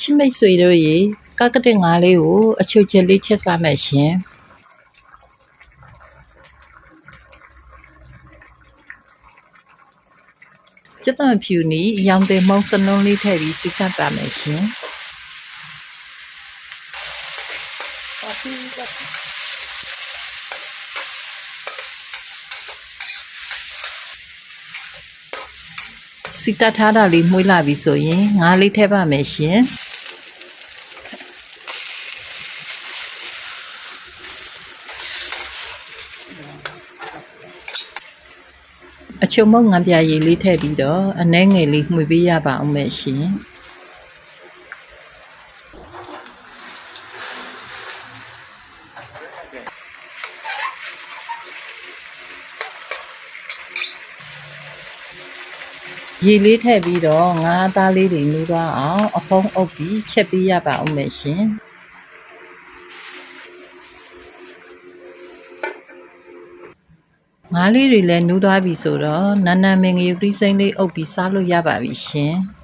ချစ်မိတ်ဆွေတို့ရေကကတက်ငါးလေးကိုအချိုချစ်လေးချက်စားမယ်ရှင်ကျက်တံဖြူနီရောင်တယ်မုံစနုံးလေးထည့်ပြီးစိတ်ကပ်ပါမယ်ရှင်စီကတ်ထားတာလေးမှုေးလာပြီဆိုရင်ငါးလေးထည့်ပါမယ်ရှင် အချုံမုံငံပြရည်လေးထည့်ပြီးတော့အနှဲငယ်လေးမှွေပေးရပါအောင်မယ်ရှင်ရည်လေးထည့်ပြီးတော့ငါးသားလေးတွေနူးသွားအောင်အဖုံးအုပ်ပြီးချက်ပေးရပါအောင်မယ်ရှင် ငါးလေးတွေလည်းနူးသွားပြီဆိုတော့နန်းနန်းမင်္ဂရုပ်သီးစိမ့်လေးအုပ်ပြီးစားလို့ရပါပြီရှင်။